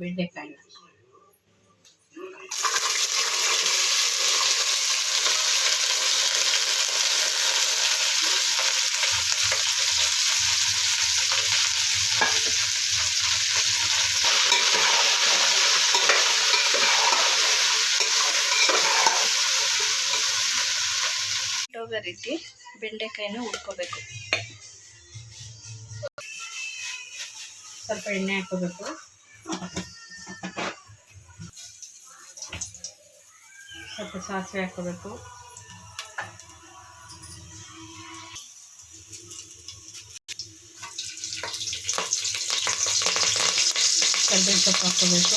ಬೆಂಡೆಕಾಯಿನ. ರೀತಿ ಬೆಂಡೆಕಾಯಿನ ಉಳ್ಕೋಬೇಕು ಸ್ವಲ್ಪ ಎಣ್ಣೆ ಹಾಕೋಬೇಕು. ಸ್ವಲ್ಪ ಸಾಸಿವೆ ಹಾಕೋಬೇಕು ಕರ್ಬೇವಿನ ಸೊಪ್ಪು ಹಾಕೋಬೇಕು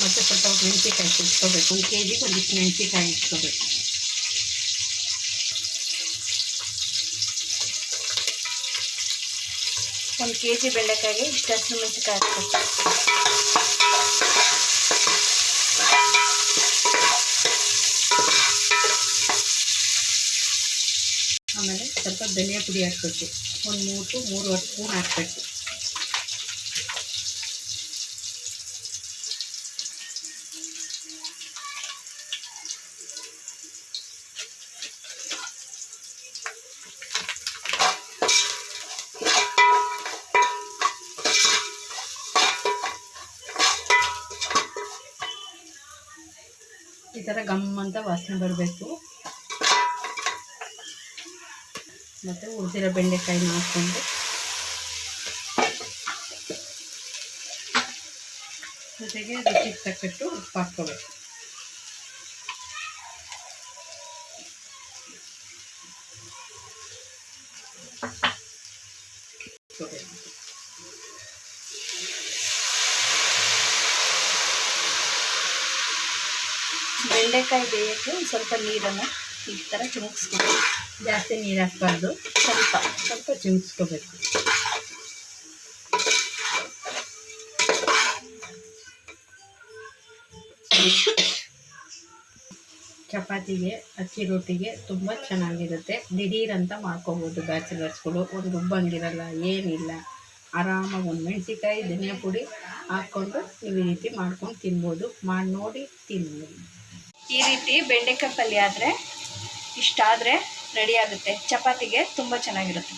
ಮತ್ತು ಸ್ವಲ್ಪ ಮೆಣಸಿಕಾಯಿ ಇಟ್ಕೋಬೇಕು ಒಂದು ಕೆ ಜಿಗೆ ಒಂದಿಷ್ಟು ಮೆಣಸಿಕಾಯಿ ಇಟ್ಕೋಬೇಕು ಒಂದು ಕೆ ಜಿ ಬೆಂಡೆಕಾಯಿಗೆ ಇಷ್ಟು ಹಸಿರು ಮೆಣಸಿಕಾಯಿ ಹಾಕ್ಬೇಕು ಆಮೇಲೆ ಸ್ವಲ್ಪ ಧನಿಯಾ ಪುಡಿ ಹಾಕ್ಬೇಕು. ಒಂದು ಮೂರು ಟು ಮೂರುವರೆ ಸ್ಪೂನ್ ಹಾಕಬೇಕು. ಈ ಥರ ಗಮ್ ಅಂತ ವಾಸನೆ ಬರಬೇಕು. ಮತ್ತು ಉಳಿದಿರೋ ಬೆಂಡೆಕಾಯಿನ ಹಾಕ್ಕೊಂಡು ಜೊತೆಗೆ ರುಚಿಗೆ ತಕ್ಕಟ್ಟು ಉಪ್ಪು ಹಾಕ್ಕೋಬೇಕು. ಬೆಂಡೆಕಾಯಿ ಬೇಯಕ್ಕೆ ಒಂದು ಸ್ವಲ್ಪ ನೀರನ್ನು ಈ ಥರ ಚಿಮುಕ್ಸ್ಕೋಬೇಕು. ಜಾಸ್ತಿ ನೀರು ಹಾಕ್ಬಾರ್ದು. ಸ್ವಲ್ಪ ಸ್ವಲ್ಪ ಚಿಮುಕ್ಸ್ಕೋಬೇಕು. ಚಪಾತಿಗೆ, ಅಕ್ಕಿ ರೊಟ್ಟಿಗೆ ತುಂಬ ಚೆನ್ನಾಗಿರುತ್ತೆ. ದಿಢೀರಂತ ಮಾಡ್ಕೋಬೋದು ಬ್ಯಾಚುಲರ್ಸ್ಗಳು. ಒಂದು ರುಬ್ಬಂಗಿರಲ್ಲ ಏನಿಲ್ಲ. ಆರಾಮಾಗಿ ಒಂದು ಮೆಣಸಿಕಾಯಿ ಧನಿಯಾ ಪುಡಿ ಹಾಕ್ಕೊಂಡು ನೀವು ಈ ರೀತಿ ಮಾಡ್ಕೊಂಡು ತಿನ್ಬೋದು. ಮಾಡಿ ನೋಡಿ ತಿನ್ಬೋದು ಈ ರೀತಿ ಬೆಂಡೆಕಾಯಿ ಪಲ್ಯ ಆದರೆ ಇಷ್ಟಾದರೆ ರೆಡಿ ಆಗುತ್ತೆ. ಚಪಾತಿಗೆ ತುಂಬ ಚೆನ್ನಾಗಿರುತ್ತೆ.